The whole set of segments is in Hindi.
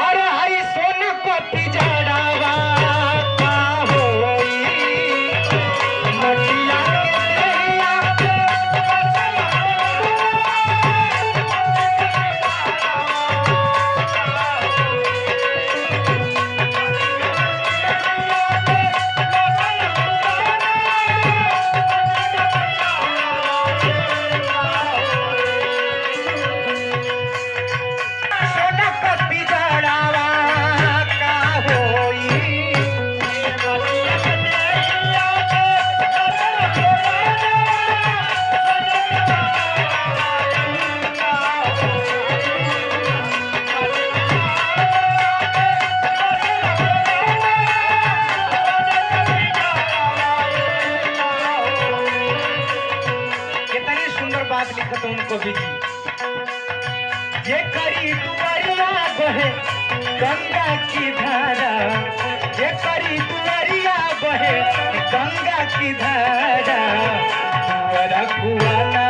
अरे हई सोन को पिजड़ावा सुंदर लिख लिखत उनको भी ये करी दुआरिया बहे गंगा की धारा। ये करी दुआरिया बहे गंगा की धारा। दुआरा कुआनावा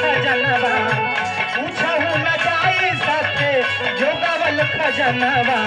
खजनवा जाई सके जो गवल खजनवा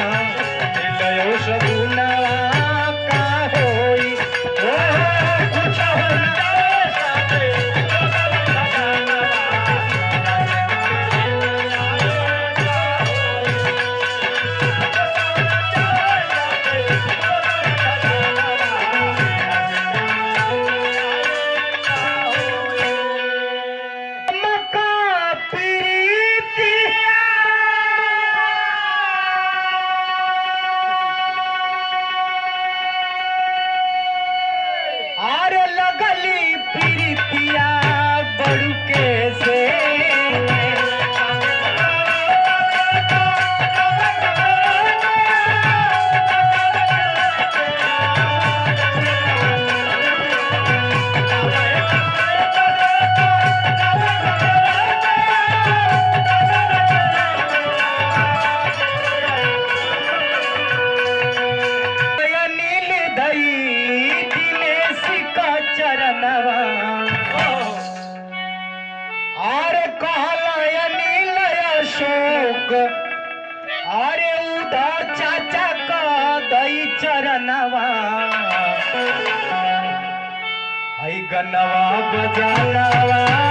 नको अरे उदरच्या दई चरणवा. गनवा गणवा बजावा